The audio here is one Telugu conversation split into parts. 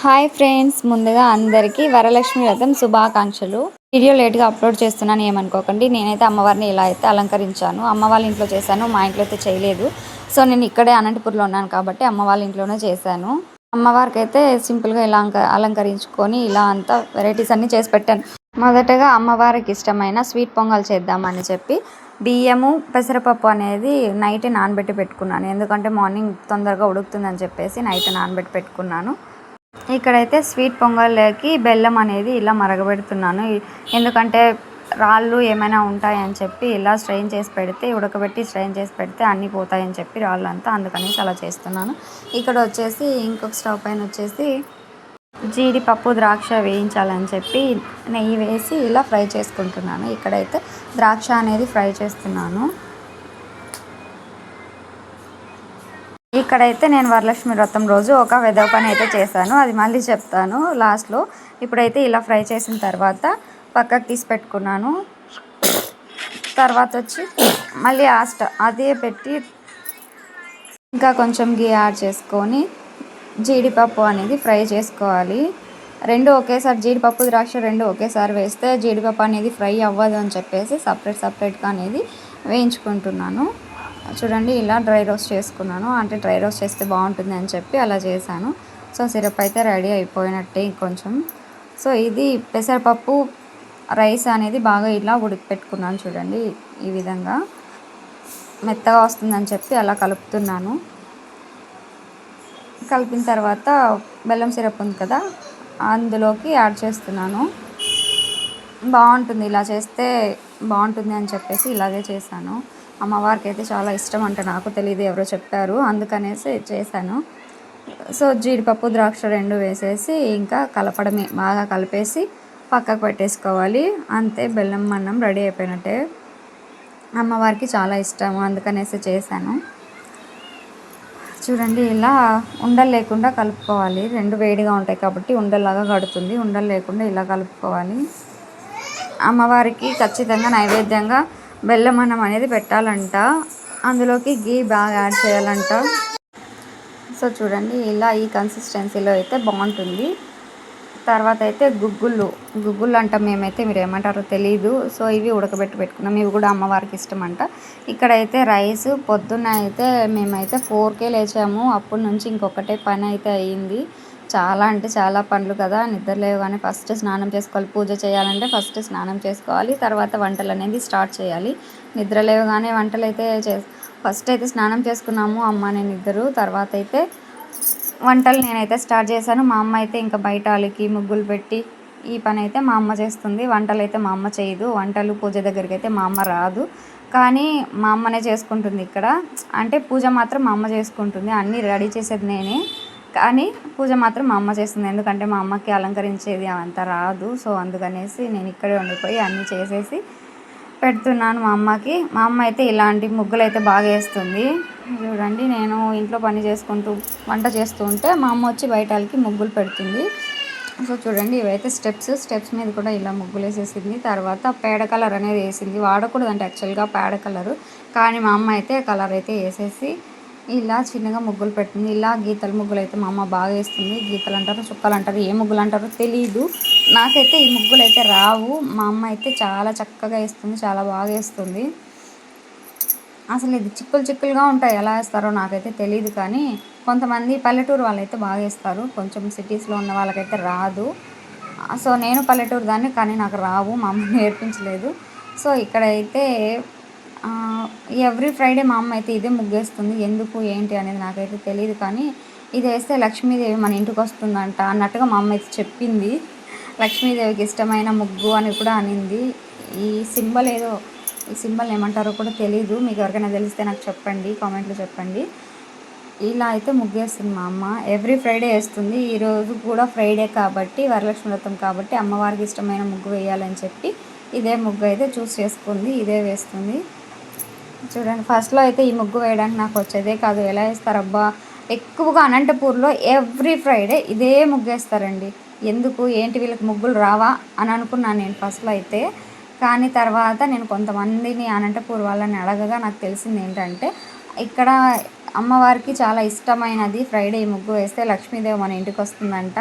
హాయ్ ఫ్రెండ్స్ ముందుగా అందరికీ వరలక్ష్మి వ్రతం శుభాకాంక్షలు. వీడియో లేట్గా అప్లోడ్ చేస్తున్నాను ఏమనుకోకండి. నేనైతే అమ్మవారిని ఇలా అయితే అలంకరించాను. అమ్మ వాళ్ళ ఇంట్లో చేశాను మా ఇంట్లో అయితే చేయలేదు. సో నేను ఇక్కడే అనంతపూర్లో ఉన్నాను కాబట్టి అమ్మ వాళ్ళ ఇంట్లోనే చేశాను. అమ్మవారికి అయితే సింపుల్గా ఇలా అంక- అలంకరించుకొని ఇలా అంతా వెరైటీస్ అన్నీ చేసి పెట్టాను. మొదటగా అమ్మవారికి ఇష్టమైన స్వీట్ పొంగల్ చేద్దామని చెప్పి బియ్యము పెసరపప్పు అనేది నైట్ నానబెట్టి పెట్టుకున్నాను. ఎందుకంటే మార్నింగ్ తొందరగా ఉడుకుతుందని చెప్పేసి నైట్ నానబెట్టి పెట్టుకున్నాను. ఇక్కడైతే స్వీట్ పొంగల్కి బెల్లం అనేది ఇలా మరగబెడుతున్నాను. ఎందుకంటే రాళ్ళు ఏమైనా ఉంటాయని చెప్పి ఇలా స్ట్రెయిన్ చేసి పెడితే ఉడకబెట్టి స్ట్రెయిన్ చేసి పెడితే అన్నీ పోతాయని చెప్పి రాళ్ళు అంతా అందుకనేసి అలా చేస్తున్నాను. ఇక్కడ వచ్చేసి ఇంకొక స్టవ్ పైన వచ్చేసి జీడిపప్పు ద్రాక్ష వేయించాలని చెప్పి నెయ్యి వేసి ఇలా ఫ్రై చేసుకుంటున్నాను. ఇక్కడైతే ద్రాక్ష అనేది ఫ్రై చేస్తున్నాను. ఇక్కడైతే నేను వరలక్ష్మి వ్రతం రోజు ఒక వెదవ పని అయితే చేశాను. అది మళ్ళీ చెప్తాను లాస్ట్లో. ఇప్పుడైతే ఇలా ఫ్రై చేసిన తర్వాత పక్కకు తీసి పెట్టుకున్నాను. తర్వాత వచ్చి మళ్ళీ ఆ అదే పెట్టి ఇంకా కొంచెం గీ యాడ్ చేసుకొని జీడిపప్పు అనేది ఫ్రై చేసుకోవాలి. రెండు ఒకేసారి జీడిపప్పు ద్రాక్ష రెండు ఒకేసారి వేస్తే జీడిపప్పు అనేది ఫ్రై అవ్వదు అని చెప్పేసి సపరేట్ సపరేట్గా అనేది వేయించుకుంటున్నాను. చూడండి ఇలా డ్రై రోస్ట్ చేసుకున్నాను. అంటే డ్రై రోస్ట్ చేస్తే బాగుంటుంది అని చెప్పి అలా చేశాను. సో సిరప్ అయితే రెడీ అయిపోయినట్టే కొంచెం సో ఇది పెసరపప్పు రైస్ అనేది బాగా ఇలా ఉడికిపెట్టుకున్నాను చూడండి ఈ విధంగా. మెత్తగా వస్తుందని చెప్పి అలా కలుపుతున్నాను. కలిపిన తర్వాత బెల్లం సిరప్ ఉంది కదా అందులోకి యాడ్ చేస్తున్నాను. బాగుంటుంది ఇలా చేస్తే బాగుంటుంది అని చెప్పేసి ఇలాగే చేశాను. అమ్మవారికి అయితే చాలా ఇష్టం అంట నాకు తెలియదు ఎవరో చెప్పారు అందుకనేసి చేశాను. సో జీడిపప్పు ద్రాక్ష రెండు వేసేసి ఇంకా కలపడమే బాగా కలిపేసి పక్కకు పెట్టేసుకోవాలి. అంతే బెల్లం అన్నం రెడీ అయిపోయినట్టే. అమ్మవారికి చాలా ఇష్టం అందుకనేసి చేశాను. చూడండి ఇలా ఉండలు లేకుండా కలుపుకోవాలి. రెండు వేడిగా ఉంటాయి కాబట్టి ఉండలాగా కడుతుంది ఉండలు లేకుండా ఇలా కలుపుకోవాలి. అమ్మవారికి ఖచ్చితంగా నైవేద్యంగా బెల్లం అన్నం అనేది పెట్టాలంట. అందులోకి గీ బాగా యాడ్ చేయాలంట. సో చూడండి ఇలా ఈ కన్సిస్టెన్సీలో అయితే బాగుంటుంది. తర్వాత అయితే గుగ్గుళ్ళు. గుగ్గుళ్ళు అంటాం మేమైతే మీరు ఏమంటారో తెలియదు సో ఇవి ఉడకబెట్టి పెట్టుకున్నాం. ఇవి కూడా అమ్మవారికి ఇష్టం అంట ఇక్కడైతే రైస్ పొద్దున్న అయితే మేమైతే ఫోర్కే లేచాము. అప్పటి నుంచి ఇంకొకటే పని అయితే అయ్యింది చాలా అంటే చాలా పనులు కదా నిద్ర లేవగానే ఫస్ట్ స్నానం చేసుకోవాలి. పూజ చేయాలంటే ఫస్ట్ స్నానం చేసుకోవాలి. తర్వాత వంటలు అనేది స్టార్ట్ చేయాలి. నిద్ర లేవగానే వంటలు అయితే చే ఫస్ట్ అయితే స్నానం చేసుకున్నాము. అమ్మ నేను ఇద్దరు. తర్వాత అయితే వంటలు నేనైతే స్టార్ట్ చేశాను. మా అమ్మ అయితే ఇంకా బయట అలికి ముగ్గులు పెట్టి ఈ పని అయితే మా అమ్మ చేస్తుంది. వంటలు అయితే మా అమ్మ చేయదు. వంటలు పూజ దగ్గరికి అయితే మా అమ్మ రాదు. కానీ మా అమ్మనే చేసుకుంటుంది ఇక్కడ. అంటే పూజ మాత్రం మా అమ్మ చేసుకుంటుంది. అన్నీ రెడీ చేసేది నేనే. కానీ పూజ మాత్రం మా అమ్మ చేస్తుంది. ఎందుకంటే మా అమ్మకి అలంకరించేది అవంతా రాదు. సో అందుకనేసి నేను ఇక్కడే ఉండిపోయి అన్నీ చేసేసి పెడుతున్నాను మా అమ్మకి. మా అమ్మ అయితే ఇలాంటి ముగ్గులు అయితే బాగా వేస్తుంది. చూడండి నేను ఇంట్లో పని చేసుకుంటూ వంట చేస్తూ ఉంటే మా అమ్మ వచ్చి బయటకి ముగ్గులు పెడుతుంది. సో చూడండి ఇవైతే స్టెప్స్. స్టెప్స్ మీద కూడా ఇలా ముగ్గులు వేసేసింది. తర్వాత పేడ కలర్ అనేది వేసింది. వాడకూడదంటే యాక్చువల్గా పేడ కలరు. కానీ మా అమ్మ అయితే కలర్ అయితే వేసేసి ఇలా చిన్నగా ముగ్గులు పెట్టింది. ఇలా గీతల ముగ్గులు అయితే మా అమ్మ బాగా వేస్తుంది. గీతలు అంటారు చుక్కలు అంటారు ఏ ముగ్గులు అంటారో తెలియదు నాకైతే ఈ ముగ్గులు అయితే రావు. మా అమ్మ అయితే చాలా చక్కగా వేస్తుంది చాలా బాగా వేస్తుంది. అసలు ఇది చిక్కులు చిక్కులుగా ఉంటాయి. ఎలా వేస్తారో నాకైతే తెలియదు కానీ కొంతమంది పల్లెటూరు వాళ్ళైతే బాగా వేస్తారు. కొంచెం సిటీస్లో ఉన్న వాళ్ళకైతే రాదు. సో నేను పల్లెటూరు దాన్ని కానీ నాకు రావు. మా అమ్మ నేర్పించలేదు. సో ఇక్కడైతే ఎవ్రీ ఫ్రైడే మా అమ్మ అయితే ఇదే ముగ్గేస్తుంది ఎందుకు ఏంటి అనేది నాకైతే తెలియదు కానీ ఇది వేస్తే లక్ష్మీదేవి మన ఇంటికి వస్తుందంట అన్నట్టుగా మా అమ్మ అయితే చెప్పింది. లక్ష్మీదేవికి ఇష్టమైన ముగ్గు అని కూడా అనింది. ఈ సింబల్ ఏదో ఈ సింబల్ ఏమంటారో కూడా తెలియదు మీకు ఎవరికైనా తెలిస్తే నాకు చెప్పండి కామెంట్లో చెప్పండి. ఇలా అయితే ముగ్గేస్తుంది మా అమ్మ. ఎవ్రీ ఫ్రైడే వేస్తుంది. ఈరోజు కూడా ఫ్రైడే కాబట్టి వరలక్ష్మి వ్రతం కాబట్టి అమ్మవారికి ఇష్టమైన ముగ్గు వేయాలని చెప్పి ఇదే ముగ్గు అయితే చూస్ చేసుకుంది ఇదే వేస్తుంది. చూడండి ఫస్ట్లో అయితే ఈ ముగ్గు వేయడానికి నాకు వచ్చేదే కాదు. ఎలా వేస్తారబ్బా ఎక్కువగా అనంతపూర్లో ఎవ్రీ ఫ్రైడే ఇదే ముగ్గు వేస్తారండి. ఎందుకు? ఏంటి వీళ్ళకి ముగ్గులు రావా అని అనుకున్నాను నేను ఫస్ట్లో అయితే. కానీ తర్వాత నేను కొంతమందిని అనంతపూర్ వాళ్ళని అడగగా నాకు తెలిసింది ఏంటంటే ఇక్కడ అమ్మవారికి చాలా ఇష్టమైనది ఫ్రైడే ఈ ముగ్గు వేస్తే లక్ష్మీదేవి మన ఇంటికి వస్తుందంట.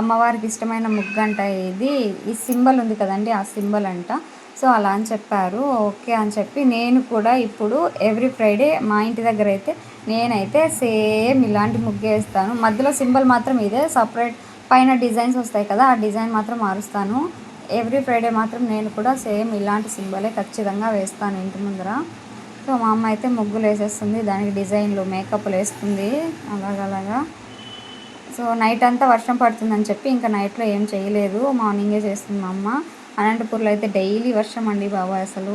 అమ్మవారికి ఇష్టమైన ముగ్గు అంట ఇది ఈ సింబల్ ఉంది కదండి ఆ సింబల్ అంట. సో అలా అని చెప్పారు. ఓకే అని చెప్పి నేను కూడా ఇప్పుడు ఎవ్రీ ఫ్రైడే మా ఇంటి దగ్గర అయితే నేనైతే సేమ్ ఇలాంటి ముగ్గు వేస్తాను. మధ్యలో సింబల్ మాత్రం ఇదే సపరేట్ పైన డిజైన్స్ వస్తాయి కదా ఆ డిజైన్ మాత్రం మారుస్తాను. ఎవ్రీ ఫ్రైడే మాత్రం నేను కూడా సేమ్ ఇలాంటి సింబలే ఖచ్చితంగా వేస్తాను ఇంటి ముందర. సో మా అమ్మ అయితే ముగ్గులు వేసేస్తుంది దానికి డిజైన్లు మేకప్లు వేస్తుంది అలాగలాగా సో నైట్ అంతా వర్షం పడుతుందని చెప్పి ఇంకా నైట్లో ఏం చేయలేదు మార్నింగే చేస్తుంది మా అమ్మ. అనంతపూర్లో అయితే డైలీ వర్షం అండి బాబా అసలు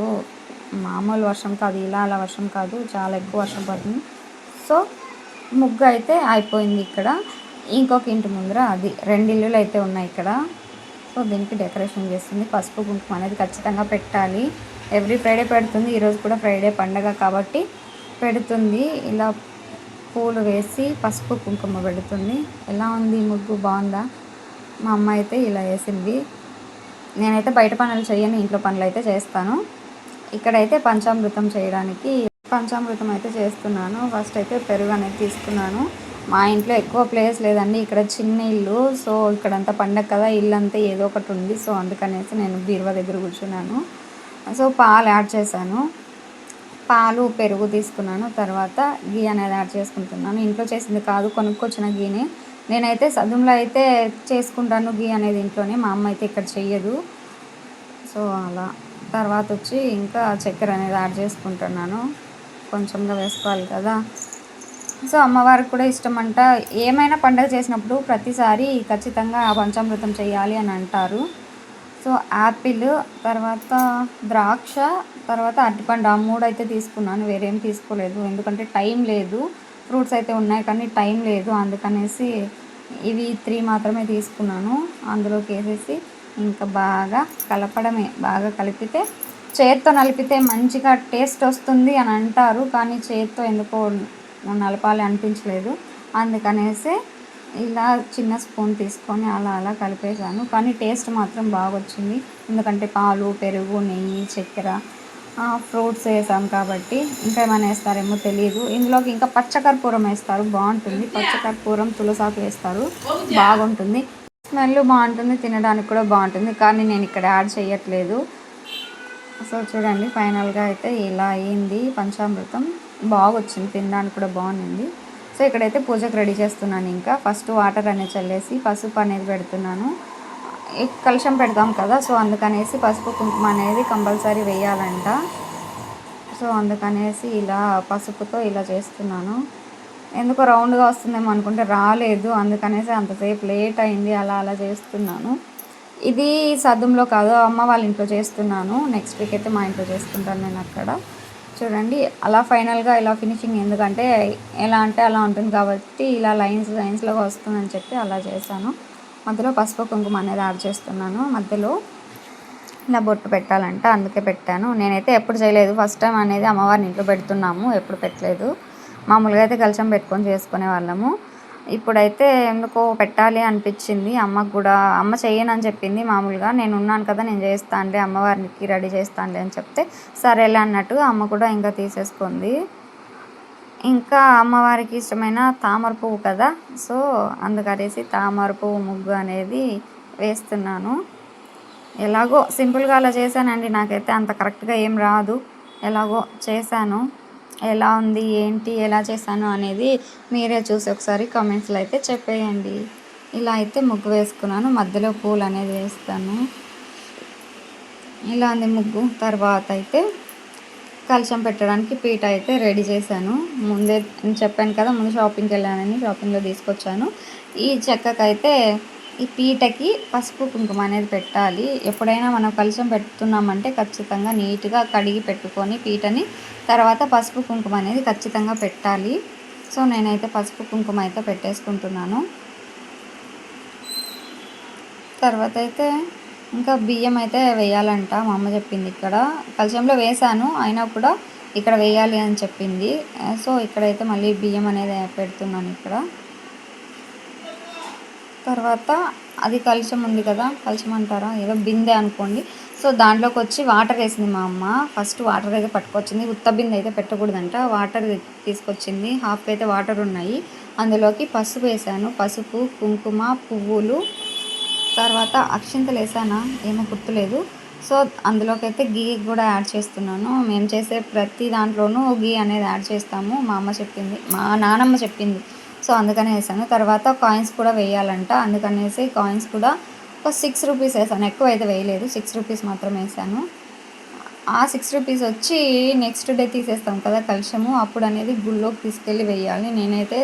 మామూలు వర్షం కాదు ఇలా అలా వర్షం కాదు చాలా ఎక్కువ వర్షం పడుతుంది. సో ముగ్గు అయితే అయిపోయింది ఇక్కడ. ఇంకొక ఇంటి ముందర అది రెండు ఇల్లులు అయితే ఉన్నాయి ఇక్కడ. సో దీనికి డెకరేషన్ చేస్తుంది. పసుపు కుంకుమ అనేది ఖచ్చితంగా పెట్టాలి. ఎవ్రీ ఫ్రైడే పెడుతుంది. ఈరోజు కూడా ఫ్రైడే పండగ కాబట్టి పెడుతుంది. ఇలా పూలు వేసి పసుపు కుంకుమ పెడుతుంది. ఎలా ఉంది ముగ్గు? బాగుందా? మా అమ్మ అయితే ఇలా వేసింది. నేనైతే బయట పనులు చేయను ఇంట్లో పనులు అయితే చేస్తాను. ఇక్కడైతే పంచామృతం చేయడానికి పంచామృతం అయితే చేస్తున్నాను. ఫస్ట్ అయితే పెరుగు అనేది తీసుకున్నాను. మా ఇంట్లో ఎక్కువ ప్లేస్ లేదండి ఇక్కడ చిన్న ఇల్లు. సో ఇక్కడంతా పండగ కదా ఇల్లు అంతా ఏదో ఒకటి ఉంది. సో అందుకనేసి నేను బీరువా దగ్గర కూర్చున్నాను. సో పాలు యాడ్ చేశాను. పాలు పెరుగు తీసుకున్నాను. తర్వాత గీ అనేది యాడ్ చేసుకుంటున్నాను. ఇంట్లో చేసింది కాదు కొనుక్కొచ్చిన గీని. నేనైతే సదుంలో అయితే చేసుకుంటాను గీ అనేది ఇంట్లోనే మా అమ్మ అయితే ఇక్కడ చెయ్యదు. సో అలా. తర్వాత వచ్చి ఇంకా చక్కెర అనేది యాడ్ చేసుకుంటున్నాను. కొంచెంగా వేసుకోవాలి కదా. సో అమ్మవారికి కూడా ఇష్టం అంట. ఏమైనా పండగ చేసినప్పుడు ప్రతిసారి ఖచ్చితంగా పంచామృతం చేయాలి అని అంటారు. సో యాపిల్ తర్వాత ద్రాక్ష తర్వాత అరటిపండు. ఆ మూడు అయితే తీసుకున్నాను. వేరేం తీసుకోలేదు. ఎందుకంటే టైం లేదు. ఫ్రూట్స్ అయితే ఉన్నాయి కానీ టైం లేదు. అందుకనేసి ఇవి త్రీ మాత్రమే తీసుకున్నాను. అందులోకి వేసేసి ఇంకా బాగా కలపడమే బాగా కలిపితే చేత్తో నలిపితే మంచిగా టేస్ట్ వస్తుంది అని అంటారు కానీ చేత్తో ఎందుకో నలపాలి అనిపించలేదు. అందుకనేసి ఇలా చిన్న స్పూన్ తీసుకొని అలా అలా కలిపేసాను కానీ టేస్ట్ మాత్రం బాగా వచ్చింది ఎందుకంటే పాలు పెరుగు నెయ్యి చక్కెర ఫ్రూట్స్ వేసాం కాబట్టి ఇంకా ఏమైనా వేస్తారేమో తెలియదు ఇందులోకి ఇంకా పచ్చకర్పూరం వేస్తారు బాగుంటుంది. పచ్చకర్పూరం తులసాకు వేస్తారు బాగుంటుంది. స్మెల్ బాగుంటుంది తినడానికి కూడా బాగుంటుంది కానీ నేను ఇక్కడ యాడ్ చేయట్లేదు. సో చూడండి ఫైనల్గా అయితే ఇలా అయింది పంచామృతం. బాగా వచ్చింది తినడానికి కూడా బాగుంది. సో ఇక్కడైతే పూజకు రెడీ చేస్తున్నాను ఇంకా. ఫస్ట్ వాటర్ అనేది చల్లేసి పసుపు అనేది పెడుతున్నాను. కలుషం పెడతాం కదా సో అందుకనేసి పసుపు కుంకుమ అనేది కంపల్సరీ వేయాలంట. సో అందుకనేసి ఇలా పసుపుతో ఇలా చేస్తున్నాను. ఎందుకో రౌండ్గా వస్తుందేమో అనుకుంటే రాలేదు అందుకనేసి అంతసేపు లేట్ అయింది అలా అలా చేస్తున్నాను. ఇది సద్దంలో కాదు అమ్మ వాళ్ళ ఇంట్లో చేస్తున్నాను. నెక్స్ట్ వీక్ అయితే మా ఇంట్లో చేసుకుంటాను నేను అక్కడ. చూడండి అలా ఫైనల్గా ఇలా ఫినిషింగ్ ఎందుకంటే ఎలా అంటే అలా ఉంటుంది కాబట్టి ఇలా లైన్స్ లైన్స్లోగా వస్తుందని చెప్పి అలా చేశాను. మధ్యలో పసుపు కుంకుమ అనేది యాడ్ చేస్తున్నాను. మధ్యలో ఇలా బొట్టు పెట్టాలంట అందుకే పెట్టాను. నేనైతే ఎప్పుడు చేయలేదు. ఫస్ట్ టైం అనేది అమ్మవారిని ఇంట్లో పెడుతున్నాము ఎప్పుడు పెట్టలేదు. మామూలుగా అయితే కలిసం పెట్టుకొని చేసుకునే వాళ్ళము. ఇప్పుడైతే ఎందుకో పెట్టాలి అనిపించింది. అమ్మకు కూడా అమ్మ చెయ్యనని చెప్పింది మామూలుగా. నేను ఉన్నాను కదా నేను చేస్తానులే అమ్మవారికి రెడీ చేస్తానులే అని చెప్తే సరేలే అన్నట్టు అమ్మ కూడా ఇంకా తీసేసుకుంది. ఇంకా అమ్మవారికి ఇష్టమైన తామర పువ్వు కదా సో అందుకనేసి తామర పువ్వు ముగ్గు అనేది వేస్తున్నాను. ఎలాగో సింపుల్గా అలా చేశానండి నాకైతే అంత కరెక్ట్గా ఏం రాదు. ఎలాగో చేశాను. ఎలా ఉంది ఏంటి ఎలా చేశాను అనేది మీరే చూసి ఒకసారి కామెంట్స్లో అయితే చెప్పేయండి. ఇలా అయితే ముగ్గు వేసుకున్నాను మధ్యలో పూలు అనేది వేస్తాను. ఇలా ఉంది ముగ్గు తర్వాత అయితే కలశం పెట్టడానికి పీట అయితే రెడీ చేశాను. ముందే చెప్పాను కదా ముందు షాపింగ్కి వెళ్ళానని షాపింగ్లో తీసుకొచ్చాను. ఈ చెక్కకైతే ఈ పీటకి పసుపు కుంకుమ అనేది పెట్టాలి. ఎప్పుడైనా మనం కలుషం పెడుతున్నామంటే ఖచ్చితంగా నీట్గా కడిగి పెట్టుకొని పీటని తర్వాత పసుపు కుంకుమ అనేది ఖచ్చితంగా పెట్టాలి. సో నేనైతే పసుపు కుంకుమ అయితే పెట్టేసుకుంటున్నాను. తర్వాత అయితే ఇంకా బియ్యం అయితే వేయాలంట మా అమ్మ చెప్పింది ఇక్కడ. కలిసంలో వేసాను అయినా కూడా ఇక్కడ వేయాలి అని చెప్పింది. సో ఇక్కడైతే మళ్ళీ బియ్యం అనేది పెడుతున్నాను ఇక్కడ. తర్వాత అది కలుషం ఉంది కదా కలుషం అంటారా? ఏదో బిందె అనుకోండి. సో దాంట్లోకి వచ్చి వాటర్ వేసింది మా అమ్మ. ఫస్ట్ వాటర్ అయితే పట్టుకొచ్చింది. ఉత్త బిందె అయితే పెట్టకూడదంట. వాటర్ తీసుకొచ్చింది. హాఫ్ అయితే వాటర్ ఉన్నాయి. అందులోకి పసుపు వేసాను పసుపు కుంకుమ పువ్వులు తర్వాత అక్షింతలు వేసానా ఏమో గుర్తులేదు. సో అందులోకి అయితే గీ కూడా యాడ్ చేస్తున్నాను. మేము చేసే ప్రతి దాంట్లోనూ గీ అనేది యాడ్ చేస్తాము. మా అమ్మ చెప్పింది మా నానమ్మ చెప్పింది. సో అందుకనే వేసాను. తర్వాత కాయిన్స్ కూడా వేయాలంట. అందుకనేసి కాయిన్స్ కూడా ఒక సిక్స్ రూపీస్ వేసాను. ఎక్కువ అయితే వేయలేదు. సిక్స్ రూపీస్ మాత్రం వేసాను. ఆ సిక్స్ రూపీస్ వచ్చి నెక్స్ట్ డే తీసేస్తాం కదా కలుషము. అప్పుడు అనేది గుళ్ళోకి తీసుకెళ్ళి వేయాలి. నేనైతే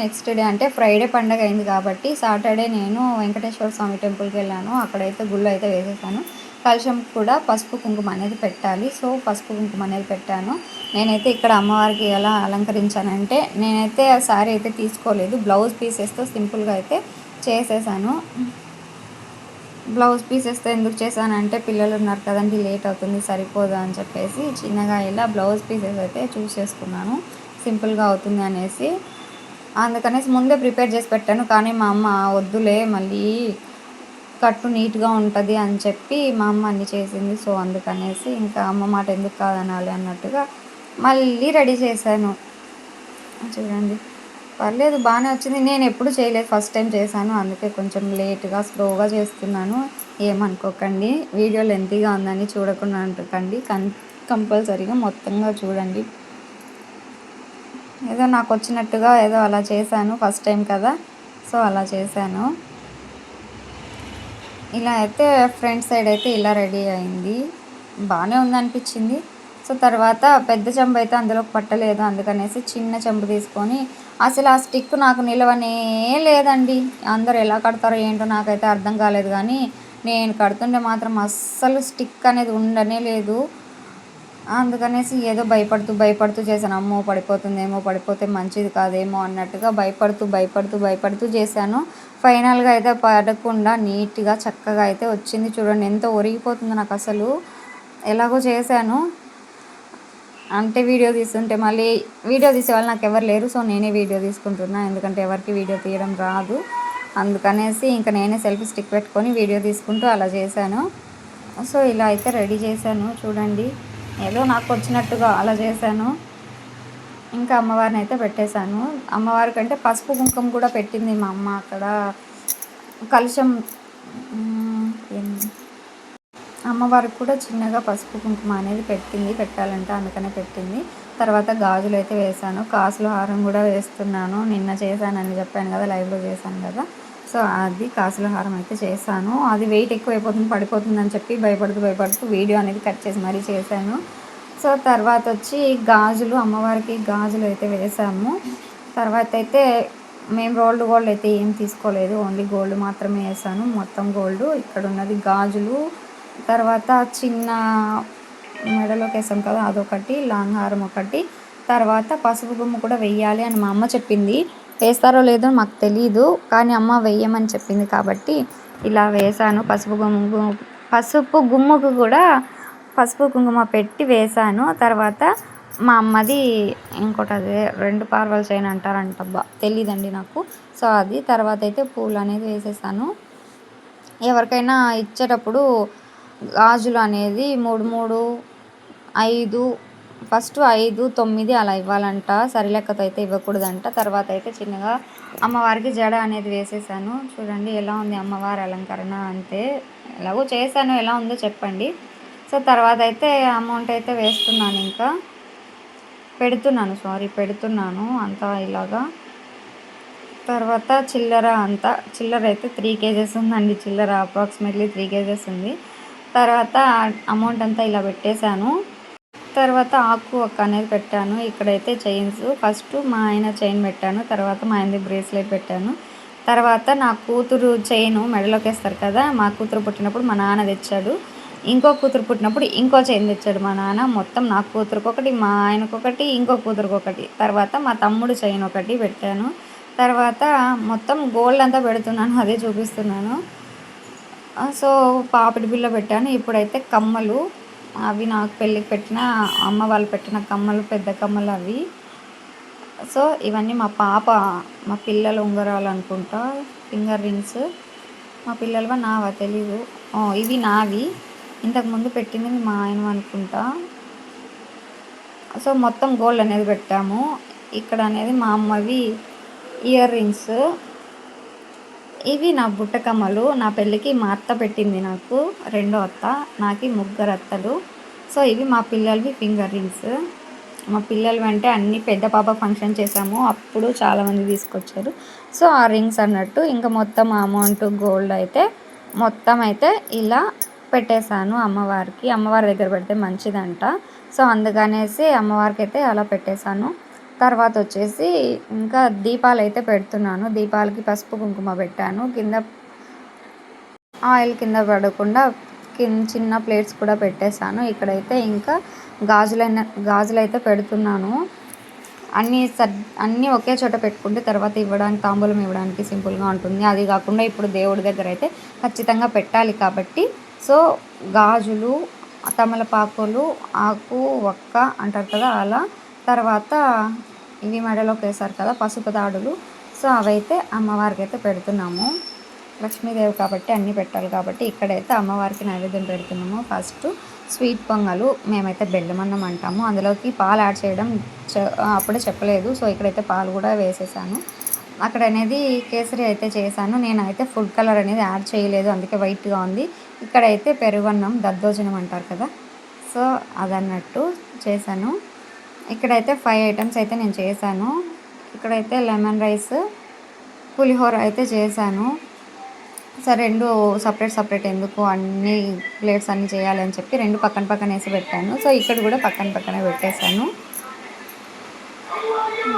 నెక్స్ట్ డే అంటే ఫ్రైడే పండగ అయింది కాబట్టి సాటర్డే నేను వెంకటేశ్వర స్వామి టెంపుల్కి వెళ్ళాను. అక్కడైతే గుళ్ళు అయితే వేసేసాను. కలుషం కూడా పసుపు కుంకుమ అనేది పెట్టాలి. సో పసుపు కుంకుమ అనేది పెట్టాను. నేనైతే ఇక్కడ అమ్మవారికి ఎలా అలంకరించానంటే నేనైతే ఆ శారీ అయితే తీసుకోలేదు. బ్లౌజ్ పీసెస్తో సింపుల్గా అయితే చేసేసాను. బ్లౌజ్ పీసెస్తో ఎందుకు చేశానంటే పిల్లలు ఉన్నారు కదండి లేట్ అవుతుంది సరిపోదు అని చెప్పేసి చిన్నగా ఇలా బ్లౌజ్ పీసెస్ అయితే చూస్ చేసుకున్నాను. సింపుల్గా అవుతుంది అనేసి. అందుకనేసి ముందే ప్రిపేర్ చేసి పెట్టాను. కానీ మా అమ్మ వద్దులే మళ్ళీ కట్టు నీట్గా ఉంటుంది అని చెప్పి మా అమ్మ అన్ని చేసింది. సో అందుకనేసి ఇంకా అమ్మ మాట ఎందుకు కాదనాలి అన్నట్టుగా మళ్ళీ రెడీ చేశాను. చూడండి. పర్లేదు బాగానే వచ్చింది. నేను ఎప్పుడు చేయలేదు. ఫస్ట్ టైం చేశాను. అందుకే కొంచెం లేట్గా స్లోగా చేస్తున్నాను. ఏమనుకోకండి. వీడియో లెంతీగా ఉందని చూడకుండా అంటుకండి కన్ కంపల్సరీగా మొత్తంగా చూడండి. ఏదో నాకు వచ్చినట్టుగా ఏదో అలా చేశాను ఫస్ట్ టైం కదా. సో అలా చేశాను. ఇలా అయితే ఫ్రంట్ సైడ్ అయితే ఇలా రెడీ అయింది. బాగానే ఉందనిపించింది. సో తర్వాత పెద్ద చెంబు అయితే అందులో పట్టలేదు. అందుకనేసి చిన్న చెంబు తీసుకొని అసలు ఆ స్టిక్ నాకు నిలవనే లేదండి. అందరు ఎలా కడతారో ఏంటో నాకైతే అర్థం కాలేదు. కానీ నేను కడుతుంటే మాత్రం అస్సలు స్టిక్ అనేది ఉండనే లేదు. అందుకనేసి ఏదో భయపడుతూ భయపడుతూ చేశాను. అమ్మో పడిపోతుందేమో పడిపోతే మంచిది కాదేమో అన్నట్టుగా భయపడుతూ భయపడుతూ భయపడుతూ చేశాను. ఫైనల్గా అయితే పడకుండా నీట్గా చక్కగా అయితే వచ్చింది. చూడండి ఎంత ఒరిగిపోతుంది నాకు అసలు. ఎలాగో చేశాను. అంటే వీడియో తీస్తుంటే మళ్ళీ వీడియో తీసేవాళ్ళు నాకు ఎవరు లేరు సో నేనే వీడియో తీసుకుంటున్నా. ఎందుకంటే ఎవరికి వీడియో తీయడం రాదు. అందుకనేసి ఇంకా నేనే సెల్ఫీ స్టిక్ పెట్టుకొని వీడియో తీసుకుంటూ అలా చేశాను. సో ఇలా అయితే రెడీ చేశాను. చూడండి. ఏదో నాకు వచ్చినట్టుగా అలా చేశాను. ఇంకా అమ్మవారిని అయితే పెట్టేశాను. అమ్మవారి కంటే పసుపు కుంకుమ కూడా పెట్టింది మా అమ్మ అక్కడ. కలుషం అమ్మవారికి కూడా చిన్నగా పసుపు కుంకుమ అనేది పెట్టింది పెట్టాలంటే అందుకనే పెట్టింది. తర్వాత గాజులు అయితే వేసాను కాసులు హారం కూడా వేస్తున్నాను. నిన్న చేశానని చెప్పాను కదా లైవ్లో చేశాను కదా. సో అది కాసులహారం అయితే చేశాను. అది వెయిట్ ఎక్కువ అయిపోతుంది పడిపోతుంది అని చెప్పి భయపడుతూ భయపడుతూ వీడియో అనేది కట్ చేసి మరీ చేశాను. సో తర్వాత వచ్చి గాజులు అమ్మవారికి గాజులు అయితే వేసాము తర్వాత అయితే మేము రోల్డ్ గోల్డ్ అయితే ఏం తీసుకోలేదు ఓన్లీ గోల్డ్ మాత్రమే వేసాను మొత్తం గోల్డ్ ఇక్కడ ఉన్నది గాజులు. తర్వాత చిన్న మెడలోకి వేసాం కదా అదొకటి లాంగ్ హారం ఒకటి. తర్వాత పసుపు గుమ్మ కూడా వెయ్యాలి అని మా అమ్మ చెప్పింది. వేస్తారో లేదో మాకు తెలియదు కానీ అమ్మ వేయమని చెప్పింది కాబట్టి ఇలా వేసాను. పసుపు గుమ్ము పసుపు గుమ్మకు కూడా పసుపు కుంకుమ పెట్టి వేసాను. తర్వాత మా అమ్మది ఇంకోటి అదే రెండు పార్వల చైన్ అంటారంటబ్బా తెలియదండి నాకు. సో అది తర్వాత అయితే పూలు అనేది వేసేసాను. ఎవరికైనా ఇచ్చేటప్పుడు గాజులు అనేది మూడు మూడు ఐదు ఫస్ట్ ఐదు తొమ్మిది అలా ఇవ్వాలంట. సరిలెక్కతో అయితే ఇవ్వకూడదంట. తర్వాత అయితే చిన్నగా అమ్మవారికి జడ అనేది వేసేసాను. చూడండి ఎలా ఉంది అమ్మవారి అలంకరణ అంతే ఎలాగో చేశాను. ఎలా ఉందో చెప్పండి. సో తర్వాత అయితే అమౌంట్ అయితే వేస్తున్నాను ఇంకా. పెడుతున్నాను. సారీ పెడుతున్నాను. అంతా ఇలాగా. తర్వాత చిల్లర అంతా. చిల్లర అయితే త్రీ కేజెస్ ఉందండి. చిల్లర అప్రాక్సిమేట్లీ త్రీ కేజెస్ ఉంది. తర్వాత అమౌంట్ అంతా ఇలా పెట్టేశాను. తర్వాత ఆకు ఒక్క అనేది పెట్టాను. ఇక్కడైతే చైన్స్. ఫస్ట్ మా ఆయన చైన్ పెట్టాను. తర్వాత మా ఆయనది బ్రేస్లెట్ పెట్టాను. తర్వాత నా కూతురు చైన్ మెడలోకి వేస్తారు కదా మా కూతురు పుట్టినప్పుడు మా నాన్న తెచ్చాడు. ఇంకో కూతురు పుట్టినప్పుడు ఇంకో చైన్ తెచ్చాడు మా నాన్న. మొత్తం నా కూతురుకు ఒకటి మా ఆయనకు ఒకటి ఇంకో కూతురుకు ఒకటి తర్వాత మా తమ్ముడు చైన్ ఒకటి పెట్టాను. తర్వాత మొత్తం గోల్డ్ అంతా పెడుతున్నాను అదే చూపిస్తున్నాను. సో పాపిడి బిల్ల పెట్టాను. ఇప్పుడైతే కమ్మలు అవి నాకు పెళ్ళికి పెట్టిన అమ్మ వాళ్ళు పెట్టిన కమ్మలు పెద్ద కమ్మలు అవి. సో ఇవన్నీ మా పాప మా పిల్లలు ఉంగరాలు అనుకుంటా ఫింగర్ రింగ్స్. మా పిల్లలవా? నావా? తెలీదు. ఇవి నావి. ఇంతకుముందు పెట్టింది మా ఆయన అనుకుంటా. సో మొత్తం గోల్డ్ అనేది పెట్టాము. ఇక్కడ అనేది మా అమ్మవి ఇయర్ రింగ్స్. ఇవి నా బుట్టకమ్మలు. నా పెళ్ళికి మా అత్త పెట్టింది నాకు రెండో అత్త నాకు ముగ్గురు అత్తలు. సో ఇవి మా పిల్లలవి ఫింగర్ రింగ్స్. మా పిల్లలు అంటే అన్ని పెద్ద పాప ఫంక్షన్ చేసాము. అప్పుడు చాలామంది తీసుకొచ్చారు. సో ఆ రింగ్స్ అన్నట్టు ఇంకా మొత్తం అమౌంట్ గోల్డ్ అయితే మొత్తం అయితే ఇలా పెట్టేశాను అమ్మవారికి. అమ్మవారి దగ్గర పెడితే మంచిదంట. సో అందుకనేసి అమ్మవారికి అయితే అలా పెట్టేశాను. తర్వాత వచ్చేసి ఇంకా దీపాలు అయితే పెడుతున్నాను. దీపాలకి పసుపు కుంకుమ పెట్టాను. కింద ఆయిల్ కింద పడకుండా కింద చిన్న ప్లేట్స్ కూడా పెట్టేశాను. ఇక్కడైతే ఇంకా గాజులైన గాజులు అయితే పెడుతున్నాను. అన్నీ సర్ అన్నీ ఒకే చోట పెట్టుకుంటే తర్వాత ఇవ్వడానికి తాంబూలం ఇవ్వడానికి సింపుల్గా ఉంటుంది. అది కాకుండా ఇప్పుడు దేవుడి దగ్గర అయితే ఖచ్చితంగా పెట్టాలి కాబట్టి. సో గాజులు తమలపాకులు ఆకు ఒక్క అంటారు కదా అలా. తర్వాత ఇవి మెడలోకి వేసారు కదా పసుపు తాడులు. సో అవైతే అమ్మవారికి అయితే పెడుతున్నాము. లక్ష్మీదేవి కాబట్టి అన్నీ పెట్టాలి కాబట్టి ఇక్కడైతే అమ్మవారికి నైవేద్యం పెడుతున్నాము. ఫస్ట్ స్వీట్ పొంగలు మేమైతే బెల్లమన్నం అంటాము. అందులోకి పాలు యాడ్ చేయడం అప్పుడే చెప్పలేదు. సో ఇక్కడైతే పాలు కూడా వేసేసాను. అక్కడ అనేది కేసరి అయితే చేశాను. నేనైతే ఫుడ్ కలర్ అనేది యాడ్ చేయలేదు. అందుకే వైట్గా ఉంది. ఇక్కడైతే పెరుగన్నం దద్దోజనం అంటారు కదా. సో అదన్నట్టు చేశాను. ఇక్కడైతే ఫైవ్ ఐటమ్స్ అయితే నేను చేశాను. ఇక్కడైతే లెమన్ రైస్ పులిహోర అయితే చేశాను. సరే రెండు సపరేట్ సపరేట్ ఎందుకు? అన్ని ప్లేట్స్ అన్నీ చేయాలని చెప్పి రెండు పక్కన పక్కన వేసి పెట్టాను. సో ఇక్కడ కూడా పక్కన పక్కనే పెట్టేశాను.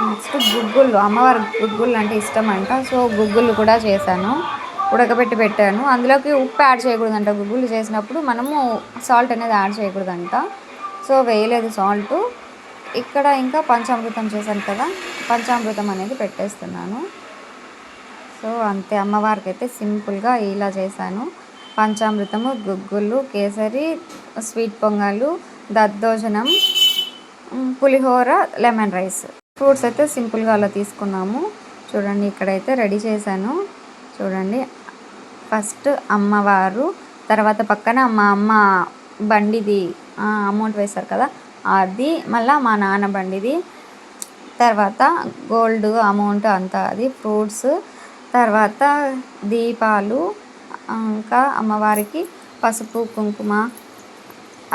నెక్స్ట్ గుగ్గుళ్ళు. అమ్మవారి గుగ్గుళ్ళు అంటే ఇష్టం అంట. సో గుగ్గుళ్ళు కూడా చేశాను. ఉడకబెట్టి పెట్టాను. అందులోకి ఉప్పు యాడ్ చేయకూడదంట. గుగ్గులు చేసినప్పుడు మనము సాల్ట్ అనేది యాడ్ చేయకూడదంట. సో వేయలేదు సాల్ట్ ఇక్కడ ఇంకా పంచామృతం చేశాను కదా పంచామృతం అనేది పెట్టేస్తున్నాను. సో అంతే అమ్మవారికి అయితే సింపుల్గా ఇలా చేశాను. పంచామృతము గుగ్గులు kesari sweet pongal daddojanam pulihora lemon rice. Fruits అయితే సింపుల్గా అలా తీసుకున్నాము. చూడండి ఇక్కడైతే రెడీ చేశాను. చూడండి ఫస్ట్ అమ్మవారు తర్వాత పక్కన మా అమ్మ బండిది అమౌంట్ వేశారు కదా అది మళ్ళీ మా నాన్న బండిది తర్వాత గోల్డ్ అమౌంట్ అంతా అది ఫ్రూట్స్. తర్వాత దీపాలు ఇంకా అమ్మవారికి పసుపు కుంకుమ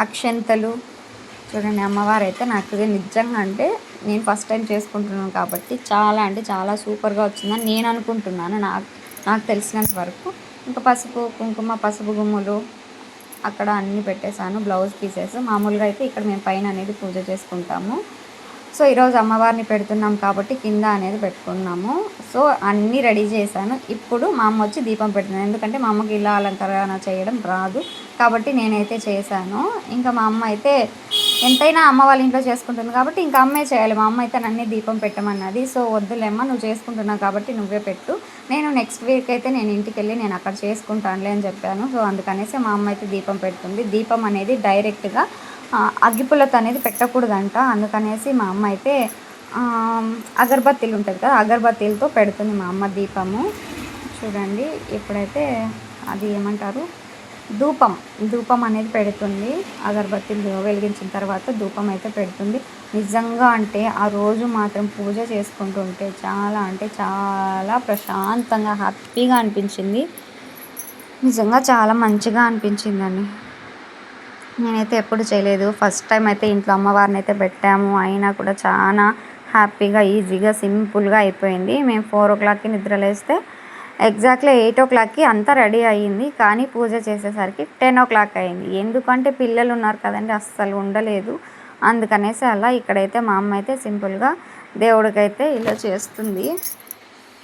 అక్షంతలు. చూడండి అమ్మవారు అయితే నాకు నిజంగా అంటే నేను ఫస్ట్ టైం చేసుకుంటున్నాను కాబట్టి చాలా అంటే చాలా సూపర్గా వచ్చిందని నేను అనుకుంటున్నాను. నాకు నాకు తెలిసినంత వరకు. ఇంకా పసుపు కుంకుమ పసుపు గుమ్ములు అక్కడ అన్నీ పెట్టేశాను బ్లౌజ్ పీసెస్. మామూలుగా అయితే ఇక్కడ మేము పైన అనేది పూజ చేసుకుంటాము. సో ఈరోజు అమ్మవారిని పెడుతున్నాం కాబట్టి కింద అనేది పెట్టుకున్నాము. సో అన్నీ రెడీ చేశాను. ఇప్పుడు మా అమ్మ వచ్చి దీపం పెడుతున్నాను ఎందుకంటే మా అమ్మకి ఇలా అలంకరణ చేయడం రాదు. కాబట్టి నేనైతే చేశాను. ఇంకా మా అమ్మ అయితే ఎంతైనా అమ్మ వాళ్ళ ఇంట్లో చేసుకుంటుంది కాబట్టి ఇంకా అమ్మే చేయాలి. మా అమ్మ అయితే నన్ను దీపం పెట్టమన్నది. సో వద్దులేమ్మ నువ్వు చేసుకుంటున్నావు కాబట్టి నువ్వే పెట్టు. నేను నెక్స్ట్ వీక్ అయితే నేను ఇంటికి వెళ్ళి నేను అక్కడ చేసుకుంటానులే అని చెప్పాను. సో అందుకనేసి మా అమ్మ అయితే దీపం పెడుతుంది. దీపం అనేది డైరెక్ట్గా అగ్గిపుల్లతో అనేది పెట్టకూడదంట. అందుకనేసి మా అమ్మ అయితే అగరబత్తీలు ఉంటుంది కదా అగరబత్తీలతో పెడుతుంది మా అమ్మ దీపము. చూడండి ఇప్పుడైతే అది ఏమంటారు? ధూపం. ధూపం అనేది పెడుతుంది. అగరబత్తిలు వెలిగించిన తర్వాత ధూపం అయితే పెడుతుంది. నిజంగా అంటే ఆ రోజు మాత్రం పూజ చేసుకుంటుంటే చాలా అంటే చాలా ప్రశాంతంగా హ్యాపీగా అనిపించింది. నిజంగా చాలా మంచిగా అనిపించిందండి. నేనైతే ఎప్పుడు చేయలేదు. ఫస్ట్ టైం అయితే ఇంట్లో అమ్మవారిని అయితే పెట్టాము. అయినా కూడా చాలా హ్యాపీగా ఈజీగా సింపుల్గా అయిపోయింది. మేము ఫోర్ ఓ క్లాక్కి నిద్రలేస్తే ఎగ్జాక్ట్లీ ఎయిట్ ఓ క్లాక్కి అంతా రెడీ అయ్యింది. కానీ పూజ చేసేసరికి టెన్ ఓ క్లాక్ అయింది ఎందుకంటే పిల్లలు ఉన్నారు కదండి అస్సలు ఉండలేదు. అందుకనేసి అలా ఇక్కడైతే మా అమ్మ అయితే సింపుల్గా దేవుడికైతే ఇలా చేస్తుంది.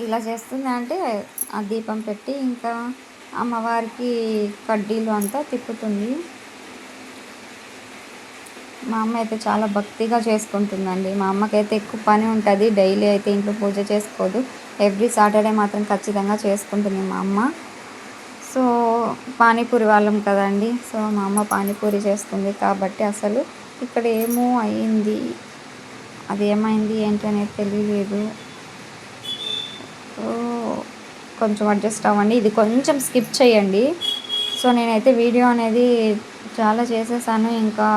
ఇలా చేస్తుంది అంటే ఆ దీపం పెట్టి ఇంకా అమ్మవారికి కడ్డీలు అంతా తిప్పుతుంది. మా అమ్మ అయితే చాలా భక్తిగా చేసుకుంటుందండి. మా అమ్మకైతే ఎక్కువ పని ఉంటుంది. డైలీ అయితే ఇంట్లో పూజ చేసుకోదు. ఎవ్రీ సాటర్డే మాత్రం ఖచ్చితంగా చేసుకుంటుంది మా అమ్మ. సో పానీపూరి వాళ్ళం కదండి. సో మా అమ్మ పానీపూరి చేస్తుంది కాబట్టి అసలు ఇక్కడ ఏమో అయ్యింది అది ఏమైంది ఏంటి అనేది తెలియలేదు. కొంచెం అడ్జస్ట్ అవ్వండి. ఇది కొంచెం స్కిప్ చేయండి. సో నేనైతే వీడియో అనేది చాలా చేసేసాను. ఇంకా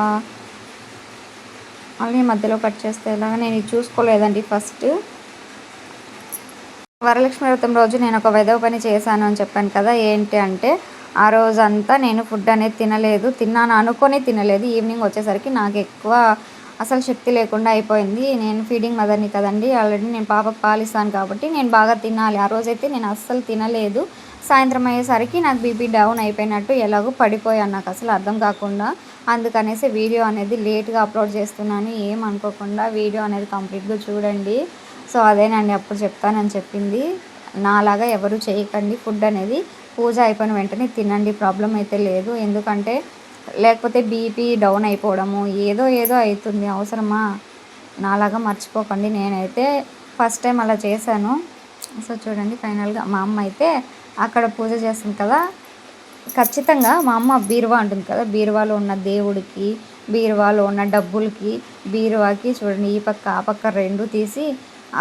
మళ్ళీ మధ్యలో కట్ చేస్తే ఎలాగా? నేను ఇది చూసుకోలేదండి ఫస్ట్. వరలక్ష్మి వ్రతం రోజు నేను ఒక వెదవ పని చేశాను అని చెప్పాను కదా ఏంటి అంటే ఆ రోజంతా నేను ఫుడ్ అనేది తినలేదు తిన్నాను అనుకొని తినలేదు. ఈవినింగ్ వచ్చేసరికి నాకు ఎక్కువ అసలు శక్తి లేకుండా అయిపోయింది. నేను ఫీడింగ్ మదర్ని కదండి ఆల్రెడీ నేను పాపకు పాలిస్తాను కాబట్టి నేను బాగా తినాలి. ఆ రోజైతే నేను అస్సలు తినలేదు. సాయంత్రం అయ్యేసరికి నాకు బీపీ డౌన్ అయిపోయినట్టు ఎలాగో పడిపోయాను. నాకు అసలు అర్థం కాకుండా అందుకనేసి వీడియో అనేది లేట్గా అప్లోడ్ చేస్తున్నాను. ఏం అనుకోకుండా వీడియో అనేది కంప్లీట్గా చూడండి. సో అదేనండి అప్పుడు చెప్తానని చెప్పింది. నాలాగా ఎవరు చేయకండి. ఫుడ్ అనేది పూజ అయిపోయిన వెంటనే తినండి. ప్రాబ్లం అయితే లేదు. ఎందుకంటే లేకపోతే బీపీ డౌన్ అయిపోవడము ఏదో ఏదో అవుతుంది అవసరమా? నాలాగా మర్చిపోకండి. నేనైతే ఫస్ట్ టైం అలా చేశాను. సో చూడండి ఫైనల్గా మా అమ్మ అయితే అక్కడ పూజ చేస్తుంది కదా ఖచ్చితంగా మా అమ్మ బీరువా ఉంటుంది కదా బీరువాలో ఉన్న దేవుడికి బీరువాలో ఉన్న డబ్బులకి బీరువాకి చూడండి ఈ పక్క ఆ పక్క రెండు తీసి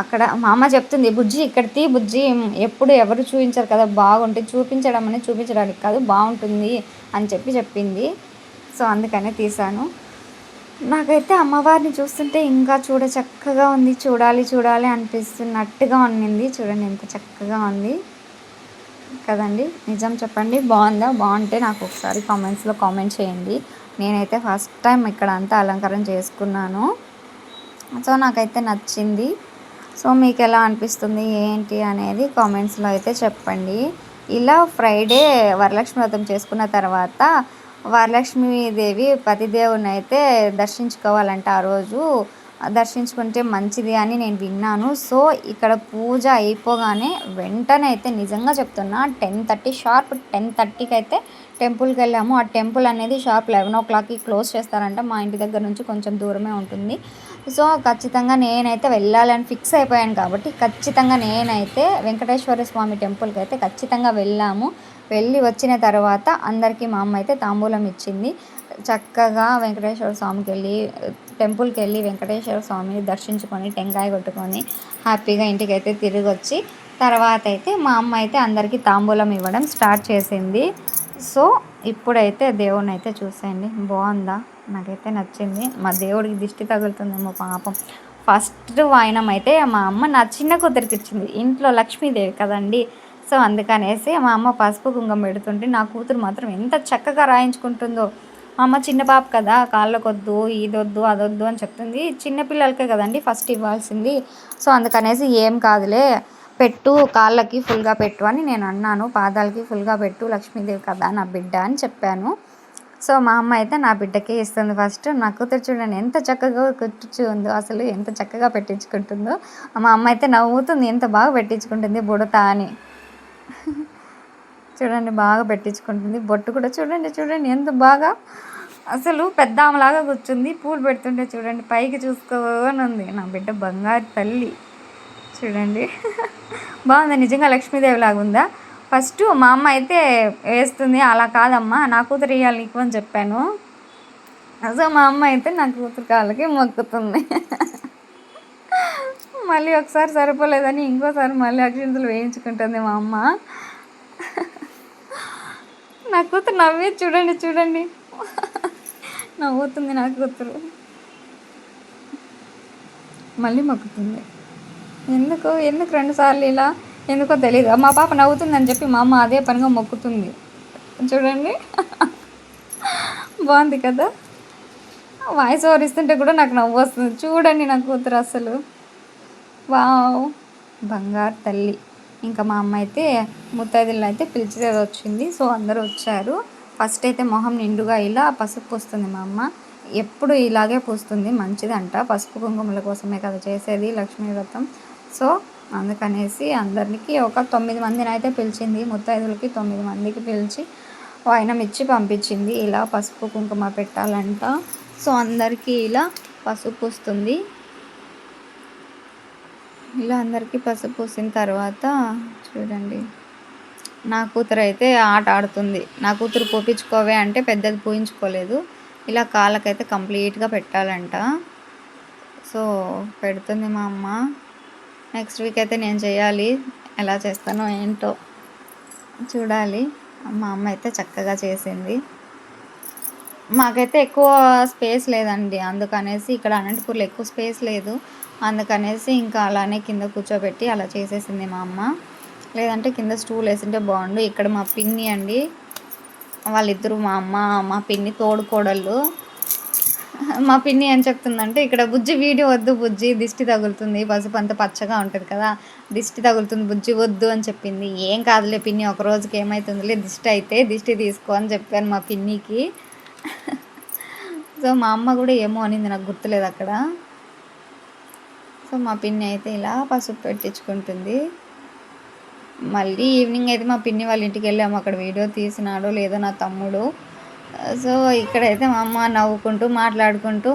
అక్కడ మా అమ్మ చెప్తుంది బుజ్జి ఇక్కడ తీ బుజ్జి ఎప్పుడు ఎవరు చూపించారు కదా బాగుంటుంది చూపించడం అనేది చూపించడానికి కాదు బాగుంటుంది అని చెప్పి చెప్పింది. సో అందుకనే తీసాను నాకైతే అమ్మవారిని చూస్తుంటే ఇంకా చూడ చక్కగా ఉంది చూడాలి చూడాలి అనిపిస్తున్నట్టుగా ఉండింది చూడండి ఎంత చక్కగా ఉంది. కదండి నిజం చెప్పండి బాగుందా బాగుంటే నాకు ఒకసారి కామెంట్స్లో కామెంట్ చేయండి. నేనైతే ఫస్ట్ టైం ఇక్కడ అంతా అలంకారం చేసుకున్నాను. సో నాకైతే నచ్చింది. సో మీకు ఎలా అనిపిస్తుంది ఏంటి అనేది కామెంట్స్లో అయితే చెప్పండి. ఇలా ఫ్రైడే వరలక్ష్మి వ్రతం చేసుకున్న తర్వాత వరలక్ష్మీదేవి పతిదేవుని అయితే దర్శించుకోవాలంట ఆ రోజు. దర్శించుకుంటే మంచిది అని నేను విన్నాను. సో ఇక్కడ పూజ అయిపోగానే వెంటనే అయితే నిజంగా చెప్తున్నా టెన్ థర్టీ షార్ప్ టెన్ థర్టీకి అయితే టెంపుల్కి వెళ్ళాము. ఆ టెంపుల్ అనేది షార్ప్ లెవెన్ ఓ క్లాక్కి క్లోజ్ చేస్తారంట. మా ఇంటి దగ్గర నుంచి కొంచెం దూరమే ఉంటుంది. సో ఖచ్చితంగా నేనైతే వెళ్ళాలని ఫిక్స్ అయిపోయాను కాబట్టి ఖచ్చితంగా నేనైతే వెంకటేశ్వర స్వామి టెంపుల్కి అయితే ఖచ్చితంగా వెళ్ళాము. వెళ్ళి వచ్చిన తర్వాత అందరికీ మా అమ్మ అయితే తాంబూలం ఇచ్చింది. చక్కగా వెంకటేశ్వర స్వామికి వెళ్ళి టెంపుల్కి వెళ్ళి వెంకటేశ్వర స్వామిని దర్శించుకొని టెంకాయ కొట్టుకొని హ్యాపీగా ఇంటికి అయితే తిరిగి వచ్చి తర్వాత అయితే మా అమ్మ అయితే అందరికీ తాంబూలం ఇవ్వడం స్టార్ట్ చేసింది. సో ఇప్పుడైతే దేవుడిని అయితే చూసేయండి. బాగుందా? నాకైతే నచ్చింది. మా దేవుడికి దిష్టి తగులుతుందేమో పాపం. ఫస్ట్ వాయనం అయితే మా అమ్మ నా చిన్న కూతురికి ఇచ్చింది ఇంట్లో లక్ష్మీదేవి కదండి. సో అందుకనేసి మా అమ్మ పసుపు కుంగం పెడుతుంటే నా కూతురు మాత్రం ఎంత చక్కగా రాయించుకుంటుందో. మా అమ్మ చిన్న పాప కదా కాళ్ళకొద్దు ఇదొద్దు అదొద్దు అని చెప్తుంది. చిన్నపిల్లలకే కదండి ఫస్ట్ ఇవ్వాల్సింది. సో అందుకనేసి ఏం కాదులే. పెట్టు కాళ్ళకి ఫుల్గా పెట్టు అని నేను అన్నాను. పాదాలకి ఫుల్గా పెట్టు లక్ష్మీదేవి కదా నా బిడ్డ అని చెప్పాను. సో మా అమ్మ అయితే నా బిడ్డకే ఇస్తుంది ఫస్ట్. నా కూతురు చూడండి ఎంత చక్కగా కుట్టించి ఉందో అసలు ఎంత చక్కగా పెట్టించుకుంటుందో. మా అమ్మ అయితే నవ్వుతుంది ఎంత బాగా పెట్టించుకుంటుంది బుడత అని. చూడండి బాగా పెట్టించుకుంటుంది. బొట్టు కూడా చూడండి చూడండి ఎంత బాగా. అసలు పెద్ద ఆమెలాగా కూర్చుంది. పూలు పెడుతుంటే చూడండి పైకి చూసుకోని ఉంది. నా బిడ్డ బంగారు తల్లి. చూడండి. బాగుంది. నిజంగా లక్ష్మీదేవి లాగా ఉందా? ఫస్ట్ మా అమ్మ అయితే వేస్తుంది. అలా కాదమ్మా నా కూతురు ఇవ్వాలి నీకు అని చెప్పాను. సో మా అమ్మ అయితే నా కూతురు కాళ్ళకి మొక్కుతుంది. మళ్ళీ ఒకసారి సరిపోలేదని ఇంకోసారి మళ్ళీ అక్షింతలు వేయించుకుంటుంది మా అమ్మ. నా కూతురు నవ్వి చూడండి చూడండి. నవ్వుతుంది నా కూతురు. మళ్ళీ మొక్కుతుంది. ఎందుకు? ఎందుకు రెండుసార్లు ఇలా? ఎందుకో తెలియదు మా పాప నవ్వుతుందని చెప్పి మా అమ్మ అదే పనిగా మొక్కుతుంది. చూడండి. బాగుంది కదా? వాయిస్ ఓవర్ ఇస్తుంటే కూడా నాకు నవ్వు వస్తుంది. చూడండి నా కూతురు అసలు. వావ్. బంగారు తల్లి. ఇంకా మా అమ్మ అయితే ముత్తైదులను అయితే పిలిచేది వచ్చింది. సో అందరూ వచ్చారు. ఫస్ట్ అయితే మొహం నిండుగా ఇలా పసుపు పూస్తుంది మా అమ్మ. ఎప్పుడు ఇలాగే పూస్తుంది. మంచిదంట. పసుపు కుంకుమల కోసమే కదా చేసేది లక్ష్మీ వ్రతం. సో అందుకనేసి అందరికీ ఒక తొమ్మిది మందిని అయితే పిలిచింది. ముత్తైదులకి తొమ్మిది మందికి పిలిచి వాయినం ఇచ్చి పంపించింది. ఇలా పసుపు కుంకుమ పెట్టాలంట. సో అందరికీ ఇలా పసుపు పూస్తుంది. ఇలా అందరికీ పసుపు పూసిన తర్వాత చూడండి. నా కూతురు అయితే ఆట ఆడుతుంది. నా కూతురు పూపించుకోవే అంటే పెద్దది పూయించుకోలేదు. ఇలా కాళ్ళకైతే కంప్లీట్గా పెట్టాలంట. సో పెడుతుంది మా అమ్మ. నెక్స్ట్ వీక్ అయితే నేను చేయాలి. ఎలా చేస్తానో ఏంటో చూడాలి. మా అమ్మ అయితే చక్కగా చేసింది. మాకైతే ఎక్కువ స్పేస్ లేదండి. అందుకనేసి ఇక్కడ అనంతపూర్లో ఎక్కువ స్పేస్ లేదు. అందుకనేసి ఇంకా అలానే కింద కూర్చోబెట్టి అలా చేసేసింది మా అమ్మ. లేదంటే కింద స్టూల్ వేసింటే బాగుండు. ఇక్కడ మా పిన్ని అండి. వాళ్ళిద్దరూ మా అమ్మ మా పిన్ని తోడుకోడళ్ళు. మా పిన్ని ఏం చెప్తుందంటే ఇక్కడ బుజ్జి వీడియో వద్దు బుజ్జి దిష్టి తగులుతుంది పసుపు అంత పచ్చగా ఉంటుంది కదా దిష్టి తగులుతుంది బుజ్జి వద్దు అని చెప్పింది. ఏం కాదులే పిన్ని ఒక రోజుకి ఏమవుతుందిలే దిష్టి అయితే దిష్టి తీసుకో అని చెప్పాను మా పిన్నికి. సో మా అమ్మ కూడా ఏమో అనింది నాకు గుర్తులేదు అక్కడ. సో మా పిన్ని అయితే ఇలా పసుపు పెట్టించుకుంటుంది. మళ్ళీ ఈవినింగ్ అయితే మా పిన్ని వాళ్ళ ఇంటికి వెళ్ళాము. అక్కడ వీడియో తీసినాడో లేదో నా తమ్ముడు. సో ఇక్కడైతే మా అమ్మ నవ్వుకుంటూ మాట్లాడుకుంటూ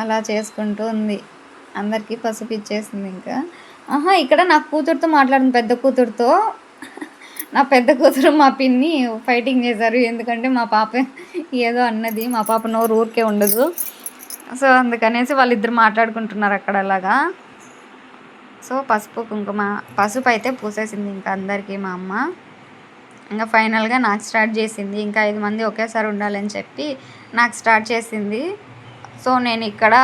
అలా చేసుకుంటూ ఉంది. అందరికీ పసుపు ఇచ్చేసింది ఇంకా. ఆహా ఇక్కడ నా కూతురుతో మాట్లాడింది పెద్ద కూతురుతో. నా పెద్ద కూతురు మా పిన్ని ఫైటింగ్ చేశారు. ఎందుకంటే మా పాప ఏదో అన్నది మా పాప నోరు ఊరికే ఉండదు. సో అందుకనేసి వాళ్ళిద్దరు మాట్లాడుకుంటున్నారు అక్కడ అలాగా. సో పసుపు కుంకుమ పసుపు అయితే పూసేసింది ఇంకా అందరికీ మా అమ్మ. ఇంకా ఫైనల్గా నాకు స్టార్ట్ చేసింది. ఇంకా ఐదు మంది ఒకేసారి ఉండాలని చెప్పి నాకు స్టార్ట్ చేసింది. సో నేను ఇక్కడ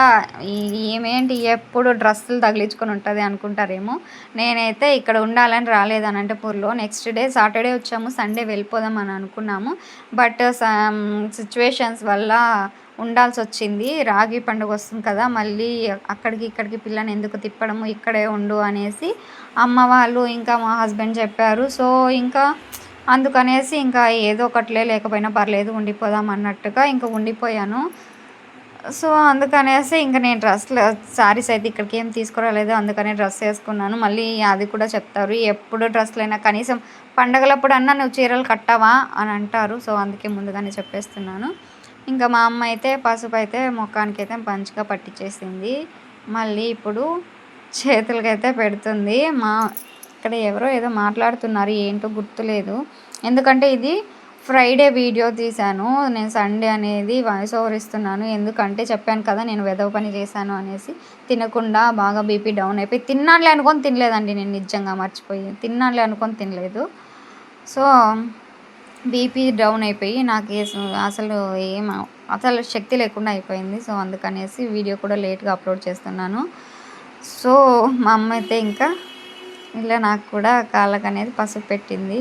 ఏమేంటి ఎప్పుడు డ్రెస్సులు తగిలించుకొని ఉంటుంది అనుకుంటారేమో. నేనైతే ఇక్కడ ఉండాలని రాలేదు అనంతపూర్లో నెక్స్ట్ డే సాటర్డే వచ్చాము సండే వెళ్ళిపోదాం అని అనుకున్నాము. బట్ సిచ్యువేషన్స్ వల్ల ఉండాల్సి వచ్చింది. రాగి పండుగ వస్తుంది కదా మళ్ళీ అక్కడికి ఇక్కడికి పిల్లని ఎందుకు తిప్పడము ఇక్కడే ఉండు అనేసి అమ్మ వాళ్ళు ఇంకా మా హస్బెండ్ చెప్పారు. సో ఇంకా అందుకనేసి ఇంకా ఏదో ఒకటిలే లేకపోయినా పర్లేదు ఉండిపోదాం అన్నట్టుగా ఇంకా ఉండిపోయాను. సో అందుకనేసి ఇంకా నేను డ్రెస్లు శారీస్ అయితే ఇక్కడికి ఏం తీసుకురాలేదు. అందుకనే డ్రెస్ వేసుకున్నాను. మళ్ళీ అది కూడా చెప్తారు ఎప్పుడు డ్రెస్లైనా కనీసం పండగలప్పుడు అన్నా నువ్వు చీరలు కట్టావా? అని అంటారు. సో అందుకే ముందుగానే చెప్పేస్తున్నాను. ఇంకా మా అమ్మ అయితే పసుపు అయితే ముఖానికి అయితే మంచిగా పట్టించేసింది మళ్ళీ ఇప్పుడు చేతులకైతే పెడుతుంది. మా ఇక్కడ ఎవరో ఏదో మాట్లాడుతున్నారు ఏంటో గుర్తులేదు. ఎందుకంటే ఇది ఫ్రైడే వీడియో తీశాను. నేను సండే అనేది వాయిస్ ఓవర్ ఇస్తున్నాను. ఎందుకంటే చెప్పాను కదా నేను వెదవ పని చేశాను అనేసి తినకుండా బాగా బీపీ డౌన్ అయిపోయి తిన్నానులే అనుకొని తినలేదండి నేను నిజంగా మర్చిపోయి. తిన్నానులే అనుకొని తినలేదు. సో బీపీ డౌన్ అయిపోయి నాకు అసలు ఏం అసలు శక్తి లేకుండా అయిపోయింది. సో అందుకనేసి వీడియో కూడా లేట్గా అప్లోడ్ చేస్తున్నాను. సో మా అమ్మ అయితే ఇంకా ఇలా నాకు కూడా కాళ్ళకు అనేది పసుపు పెట్టింది.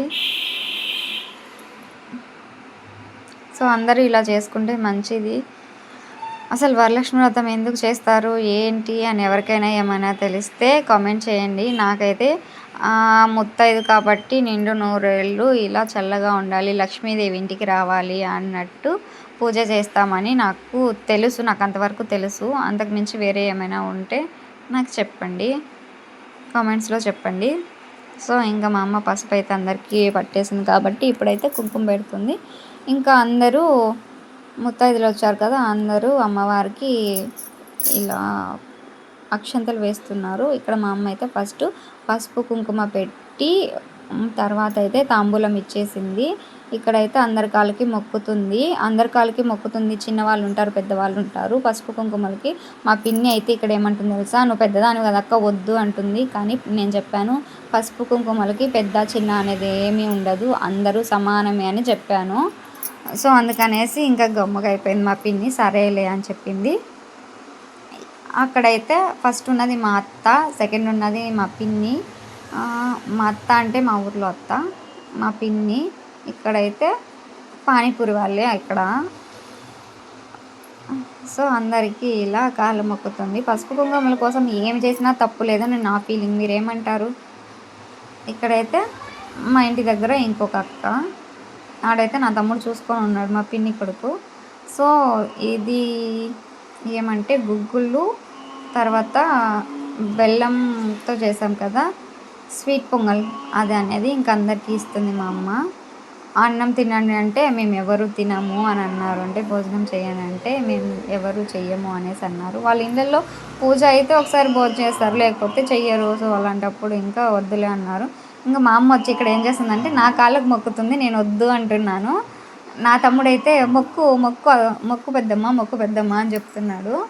సో అందరూ ఇలా చేసుకుంటే మంచిది. అసలు వరలక్ష్మి వ్రతం ఎందుకు చేస్తారు? ఏంటి? అని ఎవరికైనా ఏమైనా తెలిస్తే కామెంట్ చేయండి. నాకైతే ముత్తైదు కాబట్టి నిండు నూరేళ్ళు ఇలా చల్లగా ఉండాలి లక్ష్మీదేవి ఇంటికి రావాలి అన్నట్టు పూజ చేస్తామని నాకు తెలుసు నాకు అంతవరకు తెలుసు. అంతకుమించి వేరే ఏమైనా ఉంటే నాకు చెప్పండి. కామెంట్స్లో చెప్పండి. సో ఇంకా మా అమ్మ పసుపు అయితే అందరికీ పట్టేసింది కాబట్టి ఇప్పుడైతే కుంకుమ పెడుతుంది. ఇంకా అందరూ ముత్తైదులు వచ్చారు కదా అందరూ అమ్మవారికి ఇలా అక్షంతలు వేస్తున్నారు. ఇక్కడ మా అమ్మ అయితే ఫస్ట్ పసుపు కుంకుమ పెట్టి తర్వాత అయితే తాంబూలం ఇచ్చేసింది. ఇక్కడైతే అందరి కాళ్ళకి మొక్కుతుంది. అందరి కాళ్ళకి మొక్కుతుంది. చిన్నవాళ్ళు ఉంటారు పెద్దవాళ్ళు ఉంటారు. పసుపు కుంకుమలకి మా పిన్ని అయితే ఇక్కడ ఏమంటుంది తెలుసా? నువ్వు పెద్దదాని కదక్క వద్దు అంటుంది. కానీ నేను చెప్పాను పసుపు కుంకుమలకి పెద్ద చిన్న అనేది ఏమీ ఉండదు. అందరూ సమానమే అని చెప్పాను. సో అందుకనేసి ఇంకా గమ్మగా అయిపోయింది మా పిన్ని. సరేలే అని చెప్పింది. అక్కడైతే ఫస్ట్ ఉన్నది మా అత్త సెకండ్ ఉన్నది మా పిన్ని. మా అత్త అంటే మా ఊర్లో అత్త మా పిన్ని. ఇక్కడైతే పానీపూరి వాళ్ళే ఇక్కడ సో అందరికీ ఇలా కాళ్ళు మొక్కుతుంది. పసుపు కుంకుమల కోసం ఏం చేసినా తప్పు లేదని నా ఫీలింగ్ మీరేమంటారు? ఇక్కడైతే మా ఇంటి దగ్గర ఇంకొక అక్క. ఆడైతే నా తమ్ముడు చూసుకొని ఉన్నాడు మా పిన్ని కొడుకు. సో ఇది ఏమంటే గుగ్గుళ్ళు తర్వాత బెల్లంతో చేసాం కదా స్వీట్ పొంగల్ అది అనేది ఇంక అందరికీ ఇస్తుంది మా అమ్మ. అన్నం తినండి అంటే మేము ఎవరు తినము అని అన్నారు. అంటే భోజనం చేయను అంటే మేము ఎవరు చెయ్యము అనేసి అన్నారు. వాళ్ళ ఇళ్ళల్లో పూజ అయితే ఒకసారి భోజనం చేస్తారు లేకపోతే చెయ్యరు. సో అలాంటప్పుడు ఇంకా వద్దులే అన్నారు. ఇంకా మా అమ్మ వచ్చి ఇక్కడ ఏం చేస్తుందంటే నా కాళ్ళకు మొక్కుతుంది నేను వద్దు అంటున్నాను. నా తమ్ముడైతే మొక్కు మొక్కు మొక్కు పెద్దమ్మ మొక్కు పెద్దమ్మ అని చెప్తున్నాడు.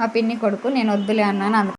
మా పిన్ని కొడుకు నేను వద్దులే అన్నాను.